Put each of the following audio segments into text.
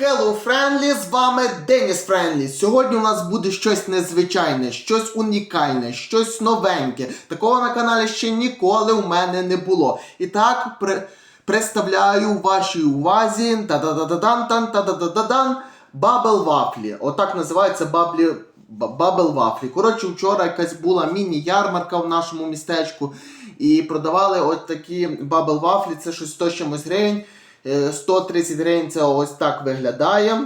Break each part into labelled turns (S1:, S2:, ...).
S1: Hello Friendly, з вами Деніс Френлі. Сьогодні у нас буде щось незвичайне, щось унікальне, щось новеньке. Такого на каналі ще ніколи у мене не було. І так при... представляю вашій увазі та-да-да-да-дан та-да-да-да-дан Бабл Вафлі. Отак називається баблі. Бабл Вафлі. Коротше, вчора якась була міні-ярмарка в нашому містечку. І продавали от такі бабл вафлі, це щось 100 з чимось гривень. Е, 130 гривень це ось так виглядає.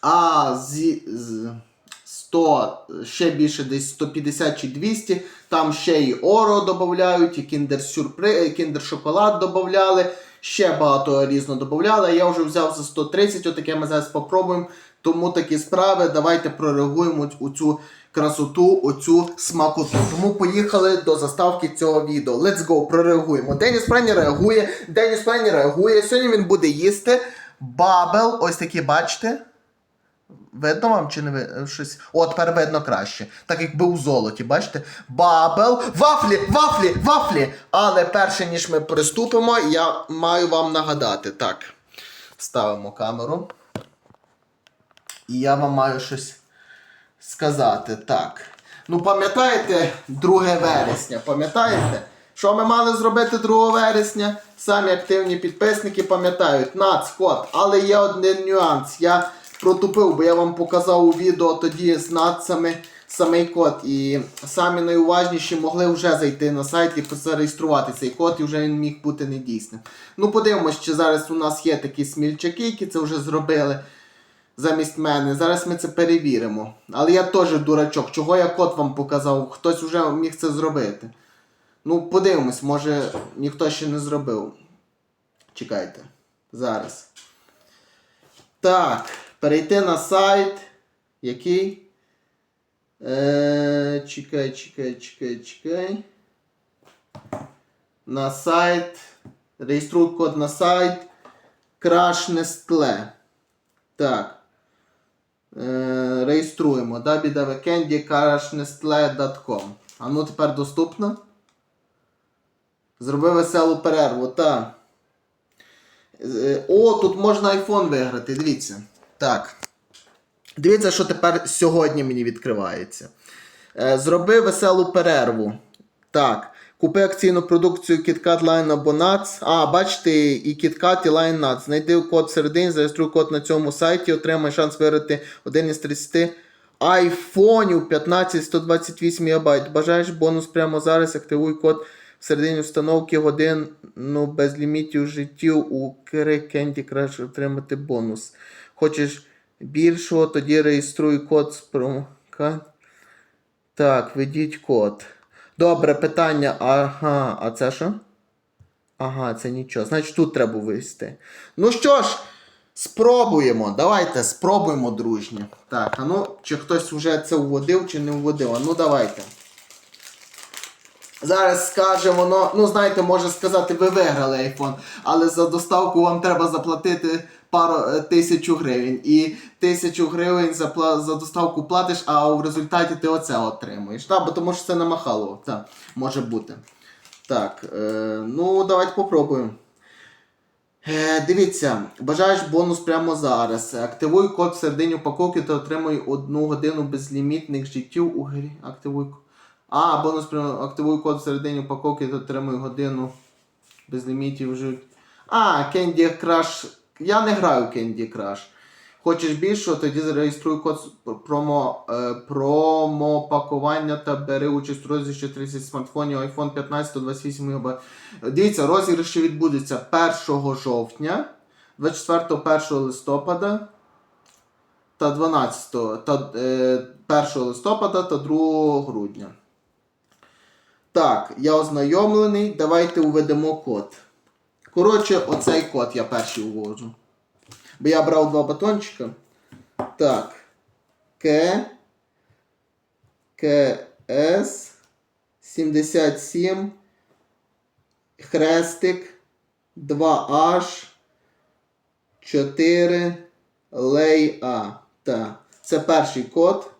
S1: А з, з 100, ще більше десь 150 чи 200. Там ще і Оро додають, і Kinder Сюрпри, Kinder Шоколад додавали. Ще багато різно додавали. Я вже взяв за 130, отаке ми зараз попробуємо. Тому такі справи. Давайте прореагуємо у цю красоту, оцю смакоту. Тому поїхали до заставки цього відео. Let's go, прореагуємо. Деніс Френі реагує. Деніс Френі реагує. Сьогодні він буде їсти бабел. Ось такі, бачите? Видно вам чи не видно? Щось. О, тепер видно краще. Так якби у золоті, бачите? Бабел. Вафлі, вафлі, вафлі. Але перше, ніж ми приступимо, я маю вам нагадати. Так. Ставимо камеру. І я вам маю щось сказати. Так. Ну, пам'ятаєте 2 вересня? Пам'ятаєте? Що ми мали зробити 2 вересня? Самі активні підписники пам'ятають. Нац, код. Але є один нюанс. Я протупив, бо я вам показав у відео тоді з нацами самий код. І самі найуважніші могли вже зайти на сайт і зареєструвати цей код, і вже він міг бути недійсним. Ну, подивимось, чи зараз у нас є такі смільчаки, які це вже зробили замість мене. Зараз ми це перевіримо. Але я теж дурачок. Чого я код вам показав? Хтось вже міг це зробити. Ну, подивимось, може ніхто ще не зробив. Чекайте. Зараз. Так, перейти на сайт. Який? Е, чекай, чекай, чекай, чекай. На сайт. Реєструй код на сайт. Nestle. Так. Е, реєструємо www.candycrashnestle.com А ну тепер доступно. Зроби веселу перерву, так. Е, О, тут можна iPhone виграти, дивіться. Так. Дивіться, що тепер сьогодні мені відкривається. Е, Зроби веселу перерву. Так. Купи акційну продукцію KitKat Line або Nuts. А, бачите, і KitKat, і Line Nuts. Знайди код всередині, зареєструй код на цьому сайті, отримай шанс виграти один із 30 айфонів 15 128 МБ. Бажаєш бонус прямо зараз, активуй код всередині установки годин ну, без лімітів життів у Candy Crush отримати бонус. Хочеш більшого, тоді реєструй код з промокод. Так, введіть код. Добре, питання. Ага, а це що? Ага, це нічого. Значить, тут треба ввести. Ну що ж, спробуємо. Давайте спробуємо, дружні. Так, а ну, чи хтось вже це вводив, чи не вводив. А ну давайте. Зараз скаже воно, ну знаєте, може сказати, ви виграли iPhone, але за доставку вам треба заплатити пару е, тисячу гривень. І тисячу гривень за, за доставку платиш, а в результаті ти оце отримуєш. Та, бо тому що це намахало. Та, може бути. Так, е, ну давайте попробуємо. Е, дивіться, бажаєш бонус прямо зараз. Активуй код всередині упаковки та отримуй одну годину безлімітних життів у грі. Активуй. А, бонус прямо активуй код всередині упаковки та отримуй годину без лімітів життів. А, Candy Crush. Я не граю в Candy Crush. Хочеш більшого, тоді зареєструй код промо, е, промопакування та бери участь у розіграші 30 смартфонів iPhone 15 128 ГБ. Дивіться, розіграші відбудуться 1 жовтня, 24 1 листопада та 12 та, е, 1 листопада та 2 грудня. Так, я ознайомлений. Давайте введемо код. Коротше, оцей код я перший вводжу. Бо я брав два батончика. Так. К. КС 77. Хрестик. 2H. 4. Лей А. Це перший код.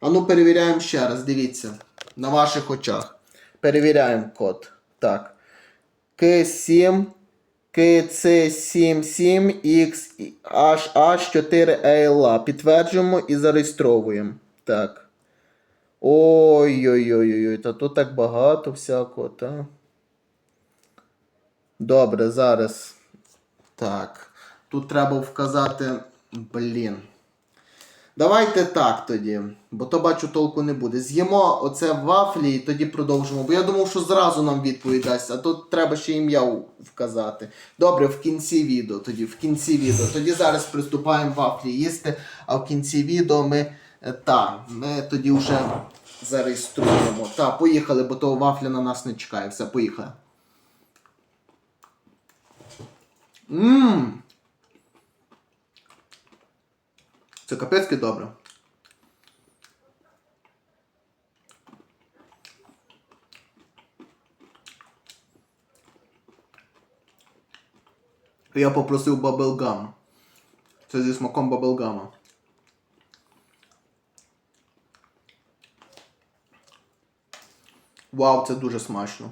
S1: А ну перевіряємо ще раз. Дивіться. На ваших очах. Перевіряємо код. Так. К7 KC77XH4ALA. Підтверджуємо і зареєстровуємо. Так. Ой-ой-ой-ой, та тут так багато всякого, та. Добре, зараз. Так. Тут треба вказати. Блін. Давайте так тоді, бо то бачу толку не буде. З'їмо оце вафлі і тоді продовжимо. Бо я думав, що зразу нам відповідь дасть, а тут треба ще ім'я вказати. Добре, в кінці відео тоді, в кінці відео. Тоді зараз приступаємо вафлі їсти, а в кінці відео ми. е, Та, ми тоді вже зареєструємо. Та, поїхали, бо того вафля на нас не чекає. Все, поїхали. Ммм. Це капецьки добре. Я попросив баблгам. Це зі смаком баблгама. Вау, це дуже смачно.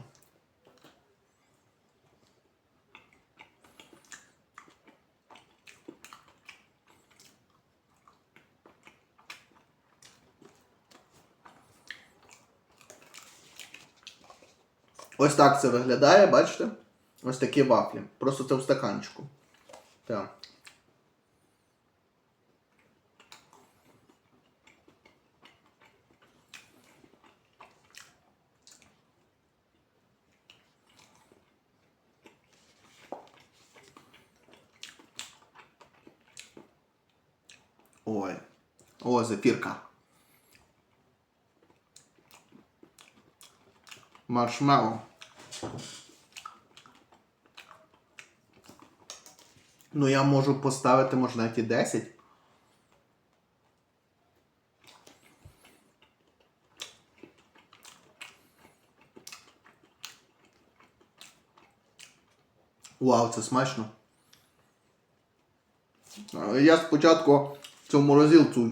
S1: Ось так це виглядає, бачите? Ось такі вафлі. Просто це в стаканчику. Так. Ой. О, зефірка. Маршмеллоу. Ну, я можу поставити, може, навіть і 10. Вау, це смачно. Е, Я спочатку цю морозилку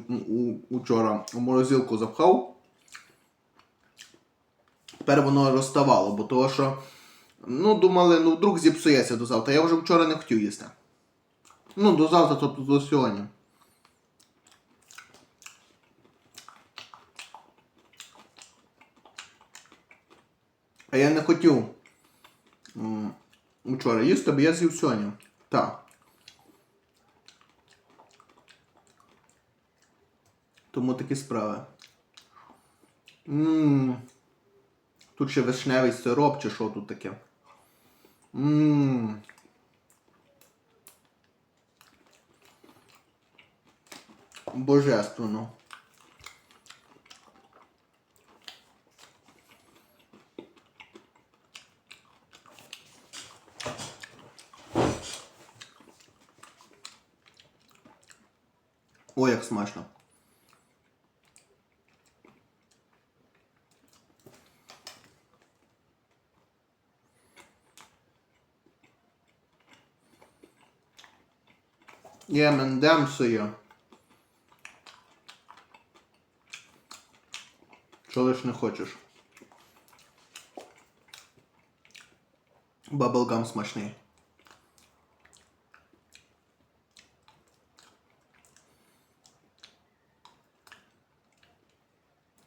S1: учора у морозилку запхав. Тепер воно розставало, бо того, що ну, думали, ну вдруг зіпсується до завтра. Я вже вчора не хотів їсти. Ну, до завтра, тобто до сьогодні. А я не хотів вчора їсти, бо я з'їв сьогодні. Так. Тому такі справи. Ммм. Тут ще вишневий сироп чи що тут таке. Ммм. Божественно. Ой, як смачно. Є мендемсо є. Що лиш не хочеш. Баблгам смачний.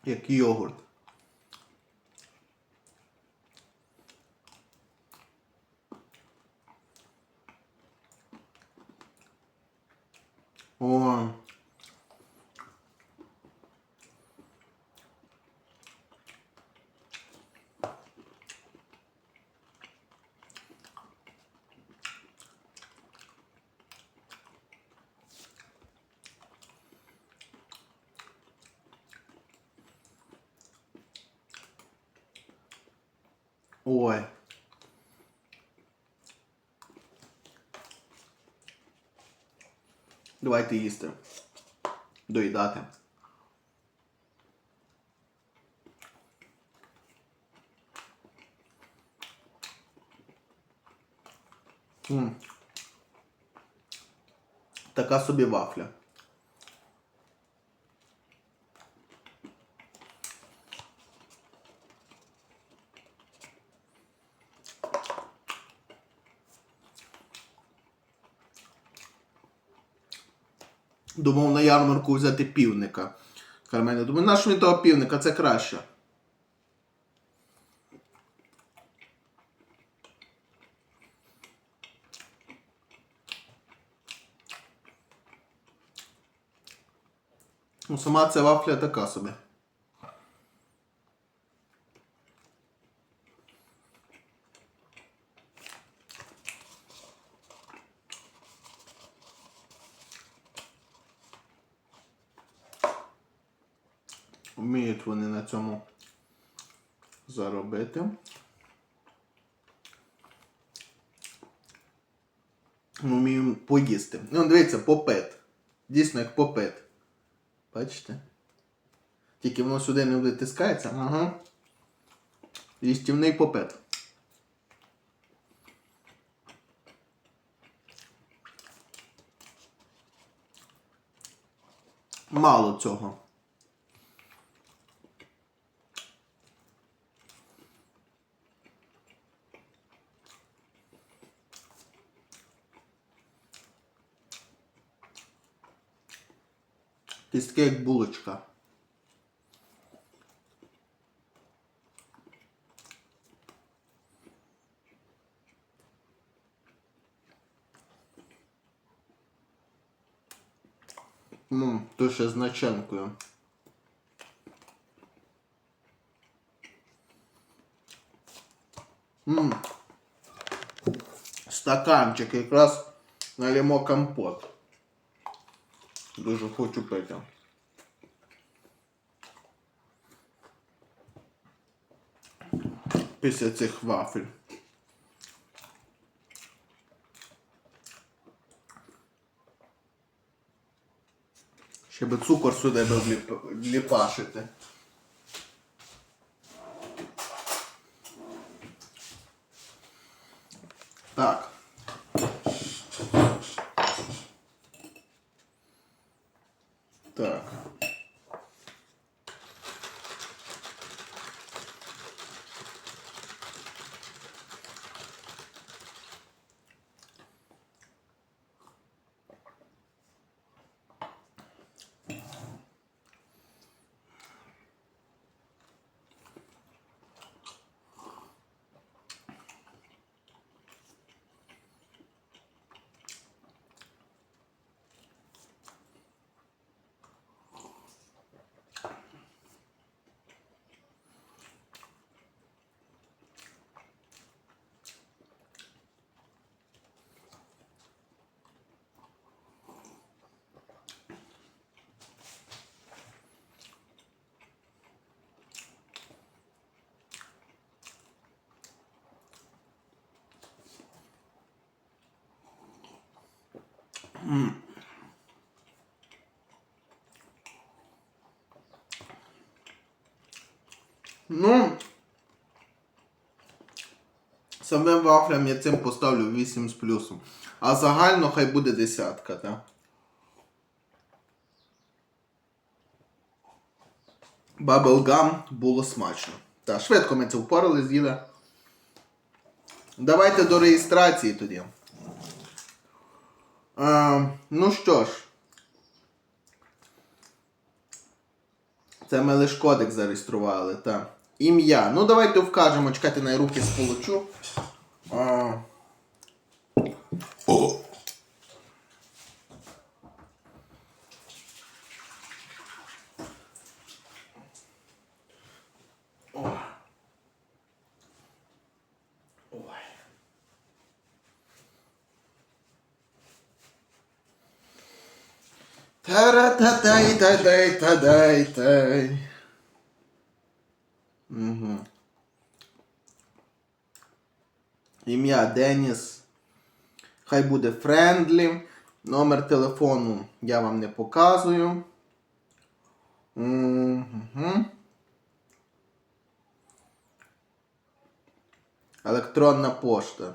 S1: Як йогурт. О. Ой. Давайте їсти. Доїдати. М. Така собі вафля. Думав на ярмарку взяти півника. Кармене. Думаю, наш він того півника, це краще. Ну, сама ця вафля така собі. Вміють вони цьому заробити. Ми вміємо поїсти. Ну, дивіться, попит. Дійсно, як попит. Бачите? Тільки воно сюди не витискається. Ага. Їстівний попит. Мало цього. Тістке як булочка. Ну, то ще з начинкою. Мм. Стаканчик якраз налімо компот. Дуже хочу пити. Після цих вафель. Ще би цукор сюди би вліп- вліпашити. Так. Так. Ну, самим вафлям я цим поставлю 8 з плюсом. А загально хай буде десятка, так? Баблгам було смачно. Так, швидко ми це впорали, з'їли. Давайте до реєстрації тоді. Е, ну що ж. Це ми лиш кодек зареєстрували, так. Ім'я. Ну давайте вкажемо, чекайте на руки сполучу. О. О. Тара-та-тай, та-дай, та-дай, тай. Угу. Ім'я Деніс. Хай буде френдлі. Номер телефону я вам не показую. Угу. Електронна пошта.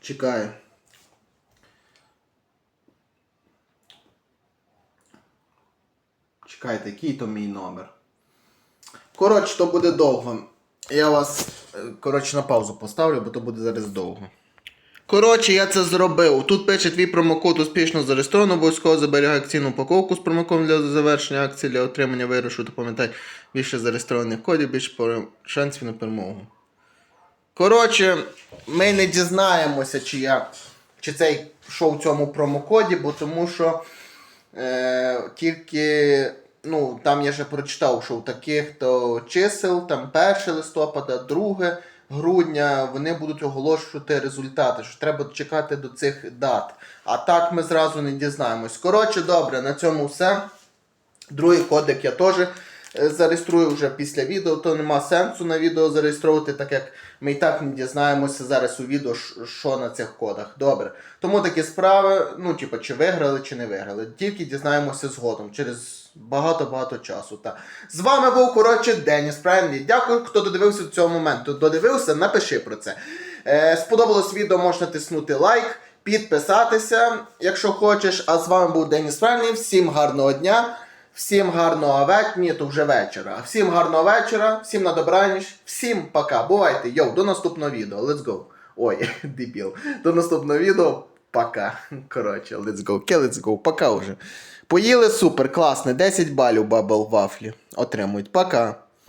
S1: Чекай. Чекайте, який то мій номер. Коротше, то буде довго. Я вас, е, коротше, на паузу поставлю, бо то буде зараз довго. Коротше, я це зробив. Тут пише твій промокод успішно зареєстровано, обов'язково зберігай акційну упаковку з промокодом для завершення акції для отримання виграшу та пам'ятай більше зареєстрованих кодів, більше шансів на перемогу. Коротше, ми не дізнаємося, чи я чи цей що в цьому промокоді, бо тому що е, тільки ну, там я ще прочитав, що в таких то чисел, там 1 листопада, 2 грудня, вони будуть оголошувати результати, що треба чекати до цих дат. А так ми зразу не дізнаємось. Коротше, добре, на цьому все. Другий кодек я теж е, зареєструю вже після відео, то нема сенсу на відео зареєструвати, так як ми і так не дізнаємося зараз у відео, що на цих кодах. Добре. Тому такі справи, ну, типу, чи виграли, чи не виграли. Тільки дізнаємося згодом, через багато-багато часу. Та. З вами був, коротше, Деніс Френлі. Дякую, хто додивився до цього моменту. Додивився, напиши про це. Е, сподобалось відео, можна тиснути лайк, підписатися, якщо хочеш. А з вами був Деніс Френлі. Всім гарного дня. Всім гарного вечора, ні, то вже вечора. Всім гарного вечора, всім на добраніч, всім пока. Бувайте, йоу, до наступного відео. Let's go. Ой, дебіл. До наступного відео. Пока. Коротше, let's go. Ке, let's go. Пока вже. Поїли супер, класно. 10 балів бабл вафлі. Отримують. Пока.